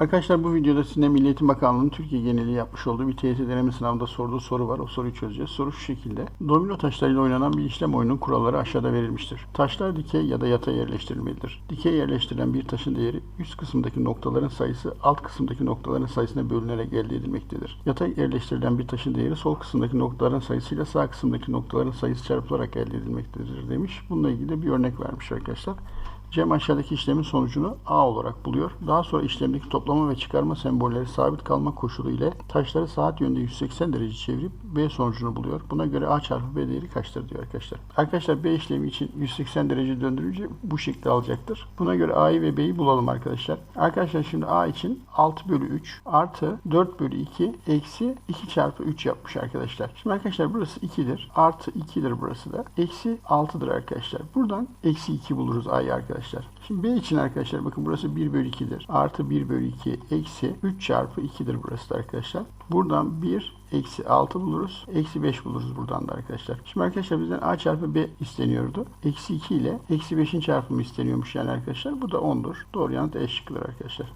Arkadaşlar bu videoda sizinle Milli Eğitim Bakanlığı'nın Türkiye geneli yapmış olduğu bir TYT deneme sınavında sorduğu soru var. O soruyu çözeceğiz. Soru şu şekilde. Domino taşlarıyla oynanan bir işlem oyunun kuralları aşağıda verilmiştir. Taşlar dikey ya da yatay yerleştirilmelidir. Dikey yerleştirilen bir taşın değeri üst kısımdaki noktaların sayısı alt kısımdaki noktaların sayısına bölünerek elde edilmektedir. Yatay yerleştirilen bir taşın değeri sol kısımdaki noktaların sayısıyla sağ kısımdaki noktaların sayısı çarpılarak elde edilmektedir demiş. Bununla ilgili de bir örnek vermiş arkadaşlar. Cem aşağıdaki işlemin sonucunu A olarak buluyor. Daha sonra işlemdeki toplama ve çıkarma sembolleri sabit kalma koşulu ile taşları saat yönünde 180 derece çevirip B sonucunu buluyor. Buna göre A çarpı B değeri kaçtır diyor arkadaşlar. Arkadaşlar B işlemi için 180 derece döndürünce bu şekilde alacaktır. Buna göre A'yı ve B'yi bulalım arkadaşlar. Arkadaşlar şimdi A için 6 bölü 3 artı 4 bölü 2 eksi 2 çarpı 3 yapmış arkadaşlar. Şimdi arkadaşlar burası 2'dir. Artı 2'dir burası da. Eksi 6'dır arkadaşlar. Buradan eksi 2 buluruz A'yı arkadaşlar. Şimdi B için arkadaşlar bakın burası 1 bölü 2'dir. Artı 1 bölü 2 eksi 3 çarpı 2'dir burası da arkadaşlar. Buradan 1 eksi 6 buluruz. Eksi 5 buluruz buradan da arkadaşlar. Şimdi arkadaşlar bizden A çarpı B isteniyordu. Eksi 2 ile eksi 5'in çarpımı isteniyormuş yani arkadaşlar. Bu da 10'dur. Doğru yanıt E şıkkıdır arkadaşlar.